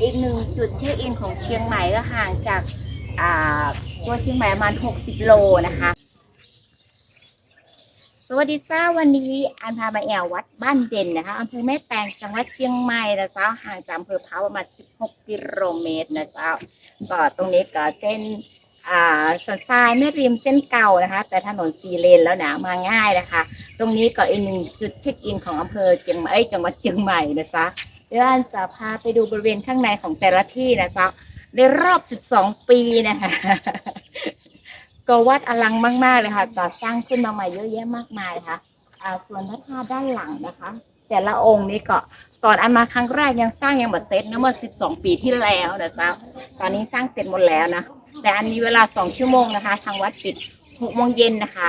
อีกหนึ่งจุดเช็คอินของเชียงใหม่ก็ห่างจากตัวเชียงใหม่ประมาณ 60 โลนะคะ สวัสดีจ้าวันนี้อันพามาแอววัดบ้านเด่นนะคะอำเภอแม่แตงจังหวัดเชียงใหม่นะเจ้าห่างจากอำเภอเพ้าประมาณ 16 กิโลเมตรนะเจ้าก็ตรงนี้ก็เส้นสันทรายไม่ริมเส้นเก่านะคะ แต่ถนนสีเลนแล้วนะมาง่ายนะคะ ตรงนี้ก็อีกหนึ่งจุดเช็คอินของอำเภอเชียงใหม่เอ้จังหวัดเชียงใหม่นะจ๊ะ ดี๋ยวอันจะพาไปดูบริเวณข้างในของแต่ละที่นะจ๊ะในรอบ 12 ปีนะคะก็วัดอลังมาก ๆ เลยค่ะก่อสร้างขึ้นมาใหม่เยอะแยะมากมายค่ะอ่าส่วนพระธาตุด้านหลังนะคะ แต่ละองค์นี้ก็ตอนอันมาครั้งแรกยังสร้างยังหมดเซตนะเมื่อ 12 ปีที่แล้วนะจ๊ะตอนนี้สร้างเสร็จหมดแล้วนะ แต่อันมีเวลา 2 ชั่วโมงนะคะ ทางวัดปิด 6 โมงเย็นนะคะ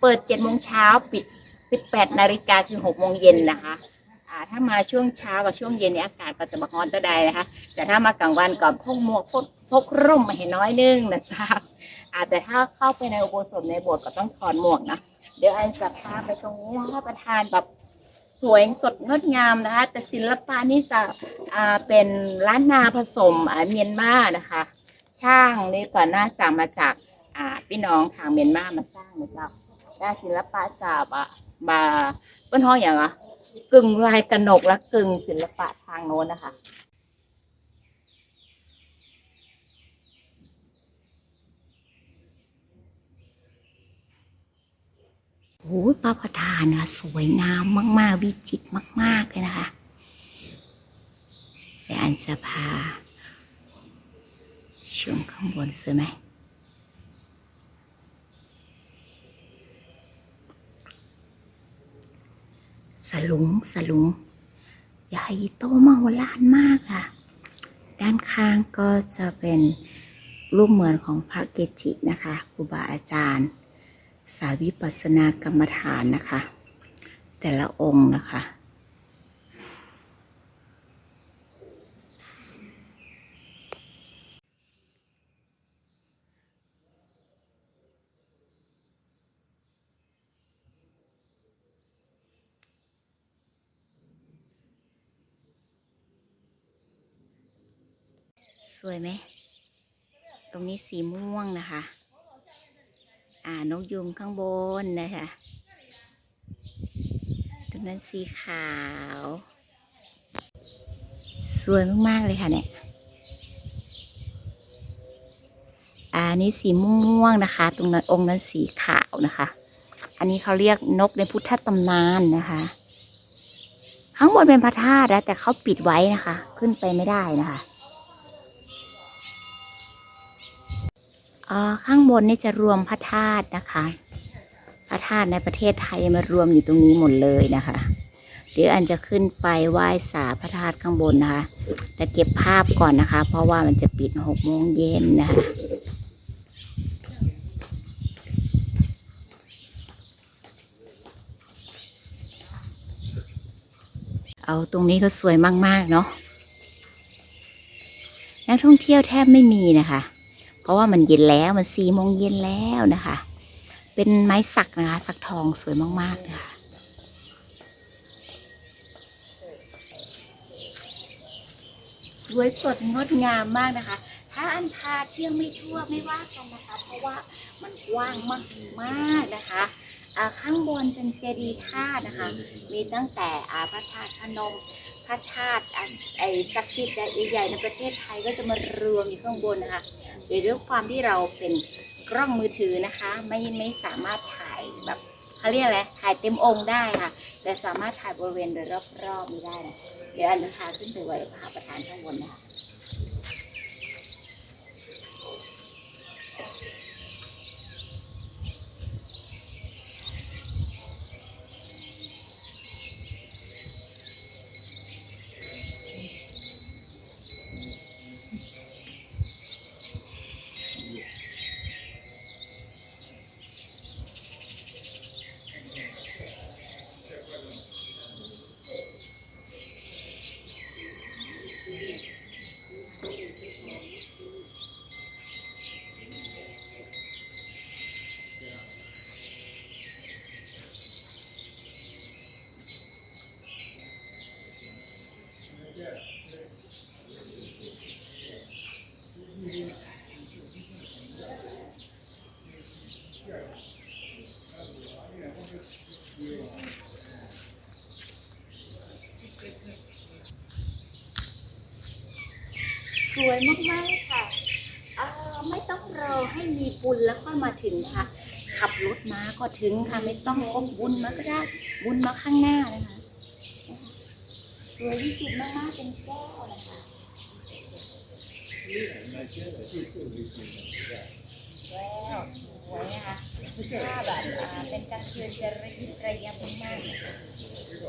เปิด 7 โมงเช้าปิด 18 นาฬิกาคือ 6 โมงเย็นนะคะ ถ้ามาช่วงเช้ากับช่วงเย็นเนี่ยอากาศก็จะบร้อนตัวใดนะคะ แต่ถ้ามากลางวันก็พกหมวกพกพกร่มมาเห็นน้อยนึงนะจ๊ะอาแต่ถ้าเข้าไปในอุโบสถในโบสถ์ก็ต้องถอดหมวกนะเดี๋ยวอันจะพาไปตรงนี้นะคะประธานแบบสวยสดงดงามนะคะ แต่ศิลปะนี่จะเป็นล้านนาผสมอ่าเมียนมานะคะ ช่างนี่ก็น่าจะมาจากพี่น้องทางเมียนมามาสร้างนะครับด้ศิลปะจากอะมาเป็นห้องอย่างอะ กึ่งลายกระหนกและกึ่งศิลปะทางโน้นนะคะโอ้ยพระประธานนะสวยงามมาก ๆ วิจิตรมาก ๆ เลยนะคะเดี๋ยวอันจะพาช่วงข้างบนสวยไหม ส ลุงสลุงใหญ่โตมโหฬารมากค่ะ ด้านข้างก็จะเป็นรูปเหมือนของพระเกจินะคะครูบาอาจารย์ สายวิปัสสนากรรมฐานนะคะ แต่ละองค์นะคะ สวยไหม ตรงนี้สีม่วงนะคะ อ่านกยุงข้างบนนะคะตรงนั้นสีขาว สวยมาก ๆ เลยค่ะเนี่ยอ่านี้สีม่วงนะคะ ตรงนั้นองค์นั้นสีขาวนะคะ อันนี้เขาเรียกนกในพุทธตำนานนะคะ ข้างบนเป็นพระธาตุนะแต่เขาปิดไว้นะคะ ขึ้นไปไม่ได้นะคะ ข้างบนนี่จะรวมพระธาตุนะคะ พระธาตุในประเทศไทยมารวมอยู่ตรงนี้หมดเลยนะคะ เดี๋ยวอันจะขึ้นไปไหว้สาพระธาตุข้างบนนะคะแต่เก็บภาพก่อนนะคะ เพราะว่ามันจะปิดหกโมงเย็นนะคะเอาตรงนี้ก็สวยมาก ๆ เนาะนักท่องเที่ยวแทบไม่มีนะคะ เพราะว่ามันเย็นแล้วมันสี่โมงเย็นแล้วนะคะ เป็นไม้สักนะคะ สักทองสวยมากๆนะคะสวยสดงดงามมากนะคะ ถ้าอันพาเที่ยวไม่ทั่วไม่ว่ากันนะคะ เพราะว่ามันกว้างมากมากนะคะข้างบนเป็นเจดีย์ธาตุนะคะ มีตั้งแต่อาพระธาตุพนมพระธาตุไอ้ศักดิ์สิทธิ์ใหญ่ๆในประเทศไทยก็จะมารวมอยู่ข้างบนนะคะ โดยด้วยความที่เราเป็นกล้องมือถือนะคะ ไม่ไม่สามารถถ่ายแบบเขาเรียกอะไรถ่ายเต็มองค์ได้ค่ะ แต่สามารถถ่ายบริเวณโดยรอบๆนี้ได้นะเดี๋ยวอันจะพาขึ้นไปไว้พระประธานข้างบนนะคะ บุญแล้วค่อยมาถึงนะคะขับรถมาก็ถึงค่ะไม่ต้องพกบุญมาก็ได้บุญมาข้างหน้านะคะสวยวิจิตรมากๆเป็นแก้วนะคะแก้วสวยนะคะถ้าแบบอ่าเป็นกลางคืนจะระยิบระยับมากๆนะคะ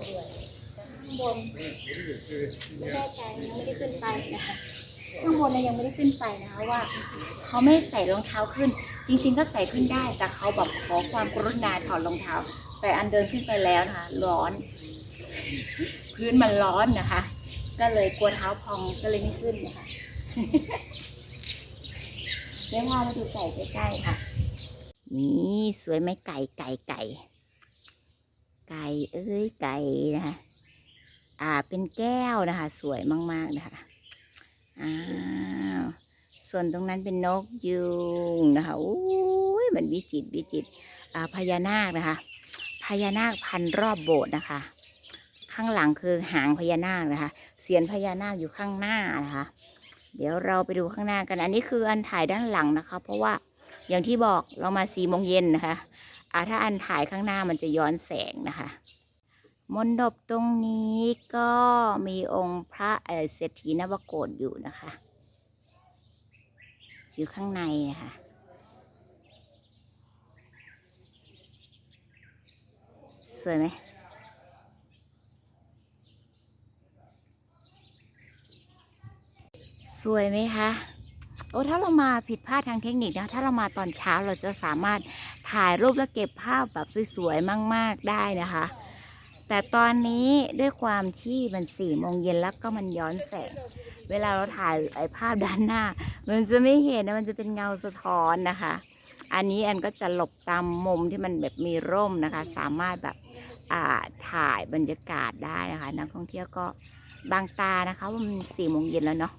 สวยแต่ข้างบนไม่แน่ใจยังไม่ได้ขึ้นไปนะคะ ข้างบนเนี่ยยังไม่ได้ขึ้นไปนะคะว่า เขาไม่ใส่รองเท้าขึ้น จริง ๆ ก็ใส่ขึ้นได้ แต่เขาแบบขอความกรุณาถอดรองเท้า แต่อันเดินขึ้นไปแล้วนะคะร้อน พื้นมันร้อนนะคะ ก็เลยกลัวเท้าพองก็เลยไม่ขึ้นนะคะเดี๋ยวพามาดูไก่ใกล้ๆค่ะ นี่สวยไหมไก่ไก่ไก่ ไก่เอ้ยไก่นะคะ อ่าเป็นแก้วนะคะ สวยมากๆนะคะ อ้าวส่วนตรงนั้นเป็นนกยูงนะคะโอ้ยมันวิจิตวิจิตอ่าพญานาคนะคะ พญานาคพันรอบโบสถ์นะคะ ข้างหลังคือหางพญานาคนะคะเสียนพญานาคอยู่ข้างหน้านะคะ เดี๋ยวเราไปดูข้างหน้ากัน อันนี้คืออันถ่ายด้านหลังนะคะ เพราะว่าอย่างที่บอกเรามาสี่โมงเย็นนะคะอ่าถ้าอันถ่ายข้างหน้ามันจะย้อนแสงนะคะ มณฑปตรงนี้ก็มีองค์พระเอเศรษฐีนวโกฏอยู่นะคะ อยู่ข้างในนะคะสวยไหมสวยไหมคะโอ้ถ้าเรามาผิดพลาดทางเทคนิคนะถ้าเรามาตอนเช้าเราจะสามารถถ่ายรูปและเก็บภาพแบบสวยๆมาก ๆได้นะคะ แต่ตอนนี้ด้วยความที่มันสี่โมงเย็นแล้วก็มันย้อนแสง เวลาเราถ่ายไอ้ภาพด้านหน้า มันจะไม่เห็นนะมันจะเป็นเงาสะท้อนนะคะ อันนี้อันก็จะหลบตามมุมที่มันแบบมีร่มนะคะ สามารถแบบอ่าถ่ายบรรยากาศได้นะคะนักท่องเที่ยวก็บางตานะคะว่ามันสี่โมงเย็นแล้วเนาะ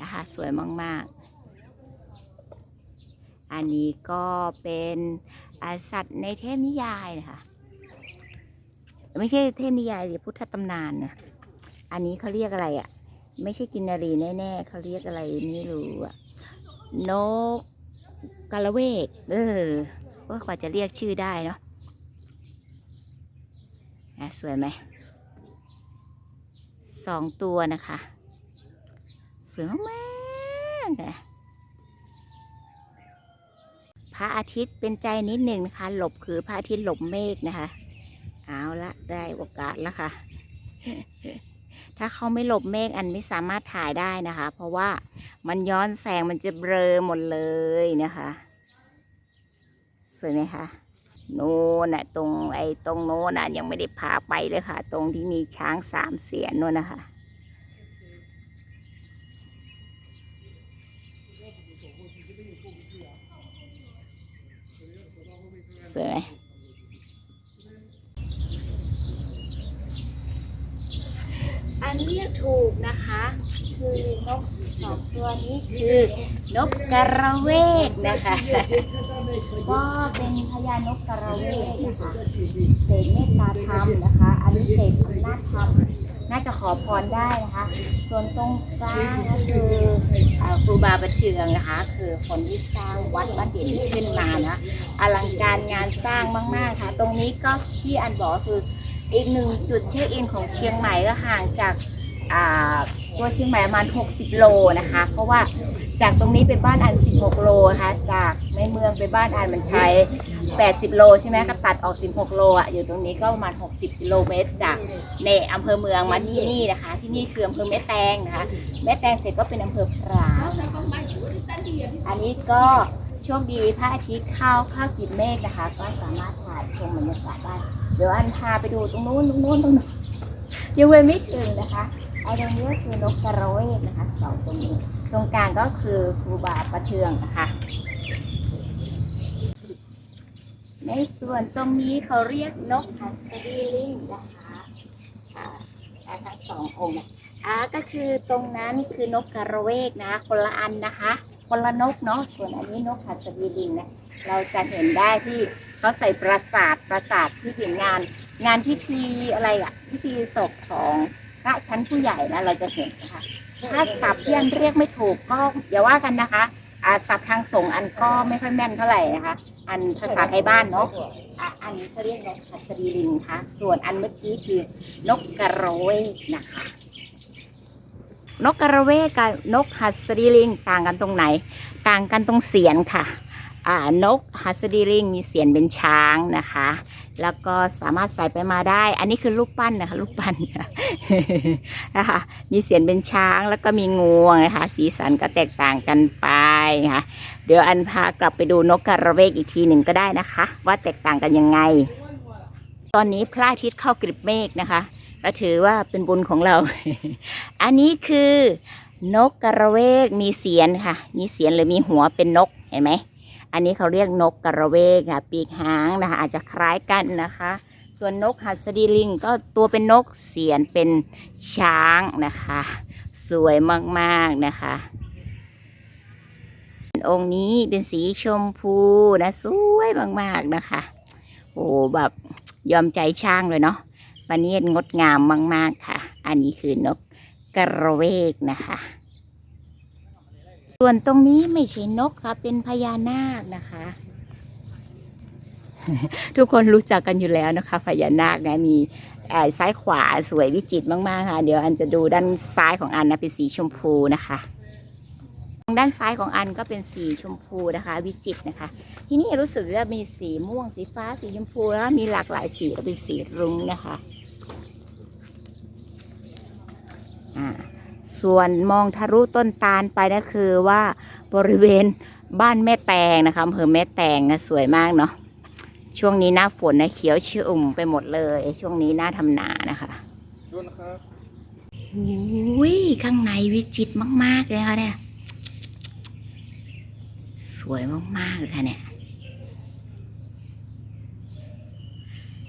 นะคะสวยมากๆ อันนี้ก็เป็น สัตว์ในเทพนิยายนะคะไม่ใช่เทพนิยายดิพุทธตำนานเนะอันนี้เขาเรียกอะไรอะ่ะ ไม่ใช่กินนารีแน่ๆเขาเรียกอะไรไม่รู้อะนกกาละเวก เออว่ากว่าจะเรียกชื่อได้เนาะอะสวยไหมสองตัวนะคะ สวยมากๆนะ พระอาทิตย์เป็นใจนิดหนึ่งนะคะ หลบคือพระอาทิตย์หลบเมฆนะคะ เอาละได้โอกาสแล้วค่ะ ถ้าเขาไม่หลบเมฆอันไม่สามารถถ่ายได้นะคะ เพราะว่ามันย้อนแสงมันจะเบลอหมดเลยนะคะ สวยไหมคะโน่นน่ะตรงไอ้ตรงโน้นน่ะยังไม่ได้พาไปเลยค่ะ ตรงที่มีช้างสามเสียนโน่นนะคะ สวยไหมอันเรียกถูกนะคะ คือนกสองตัวนี้คือนกกระเวกนะคะก็เป็นพญานกกระเวกนะคะเศษเมตตาธรรมนะคะ อันนี้เศษอำนาจธรรมน่าจะขอพรได้นะคะ ส่วนตรงกลางก็คือเรูบา ประเทืองนะคะ คือคนที่สร้างวัดวัดเด่นขึ้นมานะอลังการงานสร้างมากๆค่ะ ตรงนี้ก็ที่อันบอกคืออีกหนึ่งจุดเช็คอินของเชียงใหม่ก็ห่างจากตัวเชียงใหม่ประมาณ 60 โลนะคะ เพราะว่าจากตรงนี้ไปบ้านอัน 16 โลนะคะจากในเมืองไปบ้านอันมันใช้ 80 โลใช่ไหมก็ตัดออก 16 โลอะอยู่ตรงนี้ก็ประมาณ 60 กิโลเมตรจากในอำเภอเมืองมาที่นี่นะคะ ที่นี่คืออำเภอแม่แตงนะคะ แม่แตงเสร็จก็เป็นอำเภอพร้าวอันนี้ก็โชคดีพระอาทิตย์เข้าเข้ากิบเมฆนะคะ ก็สามารถถ่ายชมบรรยากาศได้เดี๋ยวอันพาไปดูตรงนู้นตรงนู้นตรงนู้นยังเว้นไม่ถึงนะคะไอ้ตรงนี้ก็คือนกกระเวกนะคะสองตรงนี้ตรงกลางก็คือครูบาประเทืองนะคะ ในส่วนตรงนี้เขาเรียกนกหัสดีลิงนะคะอ่าอ่าทั้งสององค์อ่าก็คือตรงนั้นคือนกกระเวกนะ คนละอันนะคะ คนละนกเนาะส่วนอันนี้นกหัสดีลิงนะเราจะเห็นได้ที่เขาใส่ประสาทประสาทที่เป็นงาน งานพิธีอะไรอะพิธีศพของพระชั้นผู้ใหญ่นะเราจะเห็นนะคะถ้าศัพท์ที่อันเรียกไม่ถูกก็อย่าว่ากันนะคะ อ่าศัพท์ทางสงฆ์อันก็ไม่ค่อยแม่นเท่าไหร่นะคะ อันภาษาไทยบ้านเนาะอะอันนี้เขาเรียกนกหัสดีลิงค่ะส่วนอันเมื่อกี้คือนกกระโรเวกนะคะ นกกระเวกกับนกหัสดีลิงต่างกันตรงไหน ต่างกันตรงเสียนค่ะอ่านกหัสดีลิงมีเสียนเป็นช้างนะคะ แล้วก็สามารถใส่ไปมาได้ อันนี้คือลูกปั้นนะคะลูกปั้นนะคะมีเสียนเป็นช้างแล้วก็มีงวงนะคะ สีสันก็แตกต่างกันไป นะคะเดี๋ยวอันพากลับไปดูนกกระเวกอีกทีหนึ่งก็ได้นะคะ ว่าแตกต่างกันยังไง ตอนนี้พระอาทิตย์เข้ากริบเมฆนะคะก็ถือว่าเป็นบุญของเรา อันนี้คือนกกระเวกมีเสียนค่ะ มีเสียนหรือมีหัวเป็นนกเห็นไหมอันนี้เขาเรียกนกกระเวกค่ะ ปีกหางนะคะ อาจจะคล้ายกันนะคะ ส่วนนกหัสดีลิงก็ตัวเป็นนกเสียนเป็นช้างนะคะ สวยมากๆนะคะ องค์นี้เป็นสีชมพูนะสวยมากๆนะคะ โอ้แบบยอมใจช่างเลยเนาะประณีตงดงามมาก ๆค่ะ อันนี้คือนกกระเวกนะคะ ส่วนตรงนี้ไม่ใช่นกค่ะ เป็นพญานาคนะคะ ทุกคนรู้จักกันอยู่แล้วนะคะพญานาคนะมีซ้ายขวาสวยวิจิตรมาก ๆ ค่ะ เดี๋ยวอันจะดูด้านซ้ายของอันนะเป็นสีชมพูนะคะ ด้านซ้ายของอันก็เป็นสีชมพูนะคะ วิจิตรนะคะ ที่นี่รู้สึกว่ามีสีม่วงสีฟ้าสีชมพูแล้วมีหลากหลายสีแล้วเป็นสีรุ้งนะคะอ่าส่วนมองทะลุต้นตาลไปนะคือว่าบริเวณบ้านแม่แตงนะคะอำเภอแม่แตงนะสวยมากเนาะช่วงนี้หน้าฝนนะเขียวชุ่มไปหมดเลย ช่วงนี้หน้าทำนานะคะดูนะครับอุ้ยข้างในวิจิตรมาก ๆ เลยค่ะเนี่ยส วยมากๆเลยค่ะเนี่ย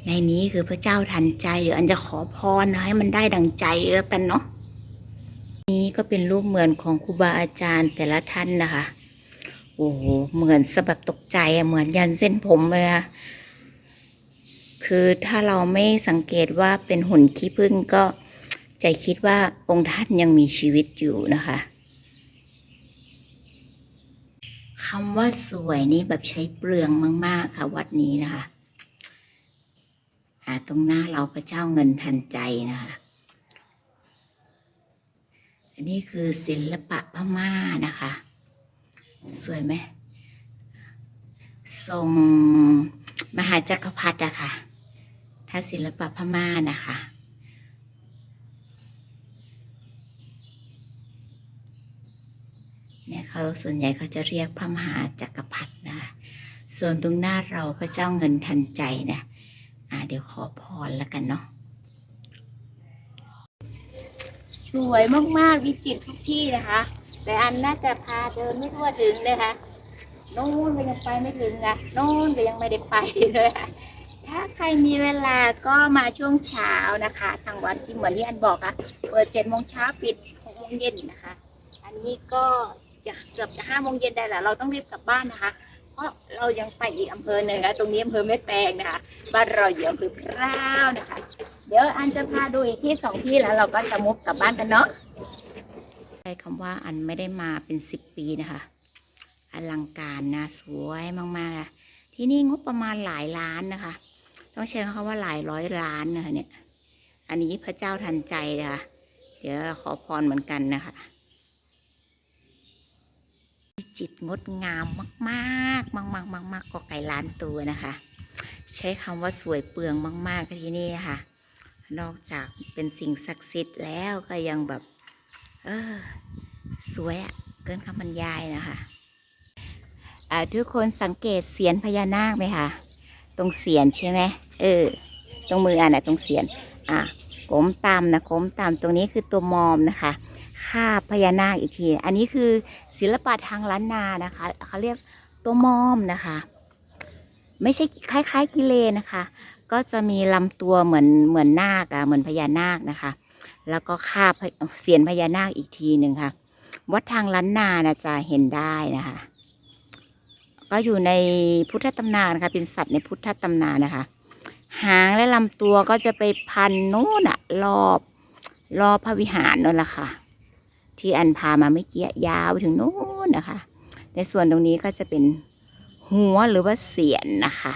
ในนี้คือพระเจ้าทันใจเดี๋ยวอันจะขอพรนะให้มันได้ดังใจแล้วกันเนาะ นี้ก็เป็นรูปเหมือนของครูบาอาจารย์แต่ละท่านนะคะ โอ้โห เหมือนสะแบบตกใจเหมือนยันเส้นผมเลยอะคือถ้าเราไม่สังเกตว่าเป็นหุ่นขี้ผึ้งก็ใจคิดว่าองค์ท่านยังมีชีวิตอยู่นะคะ คำว่าสวยนี่แบบใช้เปลืองมาก ๆ ค่ะ วัดนี้นะคะอ่าตรงหน้าเราพระเจ้าเงินทันใจนะคะ อันนี้คือศิลปะพม่านะคะ สวยไหมทรงมหาจักรพรรดิอะค่ะถ้าศิลปะพม่านะคะ เขาส่วนใหญ่เขาจะเรียกพระมหาจักรพรรดินะคะส่วนตรงหน้าเราพระเจ้าเงินทันใจนะอ่าเดี๋ยวขอพรแล้วกันเนาะสวยมากๆวิจิตรทุกที่นะคะ แต่อันน่าจะพาเดินไม่ทั่วถึงนะคะโน่นก็ยังไปไม่ถึงนะโน่นก็ยังไม่ได้ไปเลยถ้าใครมีเวลาก็มาช่วงเช้านะคะ ทางวันที่เหมือนที่อันบอกอะเปิดเจ็ดโมงเช้าปิดหกโมงเย็นนะคะ อันนี้ก็ จะเกือบจะห้าโมงเย็นได้แล้วเราต้องรีบกลับบ้านนะคะ เพราะเรายังไปอีกอำเภอหนึ่งนะตรงนี้อำเภอแม่แตงนะคะบ้านเราอยู่อำเภอพร้าวนะคะ เดี๋ยวอันจะพาดูอีกที่สองที่แล้วเราก็จะมุกกลับบ้านกันเนาะใช้คำว่าอันไม่ได้มาเป็นสิบปีนะคะอลังการนะสวยมากๆอะที่นี่งบประมาณหลายล้านนะคะ ต้องใช้คำว่าหลายร้อยล้านนะคะเนี่ยอันนี้พระเจ้าทันใจนะคะเดี๋ยวขอพรเหมือนกันนะคะ จิตงดงามมากๆมากๆมากๆก็ไก่ล้านตัวนะคะ ใช้คำว่าสวยเปลืองมาก ๆ ที่นี่ค่ะ นอกจากเป็นสิ่งศักดิ์สิทธิ์แล้วก็ยังแบบ เออ สวยอะเกินคำบรรยายนะคะทุกคนสังเกตเสียนพญานาคไหมคะตรงเสียนใช่ไหมเออ ตรงมืออะนะตรงเสียน อะโกมตามนะโกมตามตรงนี้คือตัวมอมนะคะคาบพญานาคอีกที อันนี้คือ ศิลปะทางล้านนานะคะเขาเรียกตัวมอมนะคะ ไม่ใช่คล้าย ๆ กิเลนนะคะ ก็จะมีลำตัวเหมือนเหมือนนาคอะเหมือนพญานาคนะคะ แล้วก็คาบเสียนพญานาคอีกทีหนึ่งค่ะ วัดทางล้านนานะจะเห็นได้นะคะ ก็อยู่ในพุทธตำนานนะคะเป็นสัตว์ในพุทธตำนานนะคะ หางและลำตัวก็จะไปพันโน่นอะรอบรอบพระวิหารนั่นแหละค่ะ ที่อันพามาไม่อกี้ยาวไปถึงโน้นนะคะ ในส่วนตรงนี้ก็จะเป็นหัวหรือว่าเสียนนะคะ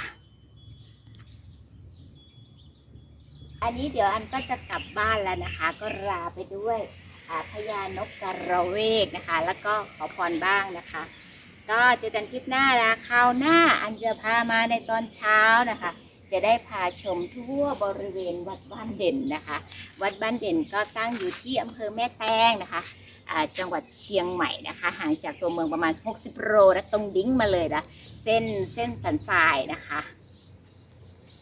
อันนี้เดี๋ยวอันก็จะกลับบ้านแล้วนะคะ ก็ลาไปด้วยพญานกกระเวกนะคะ แล้วก็ขอพรบ้างนะคะ ก็เจอกันคลิปหน้านะคราวหน้าอันจะพามาในตอนเช้านะคะ จะได้พาชมทั่วบริเวณวัดบ้านเด่นนะคะ วัดบ้านเด่นก็ตั้งอยู่ที่อำเภอแม่แตงนะคะ จังหวัดเชียงใหม่นะคะ ห่างจากตัวเมืองประมาณ 60 โลนะตรงดิ้งมาเลยนะเส้นเส้นสันทรายนะคะ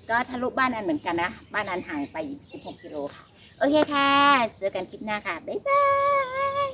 ก็ทะลุบ้านอันเหมือนกันนะ บ้านอันห่างไปอีก16 กิโลค่ะ โอเคค่ะเจอกันคลิปหน้าค่ะ บ๊ายบาย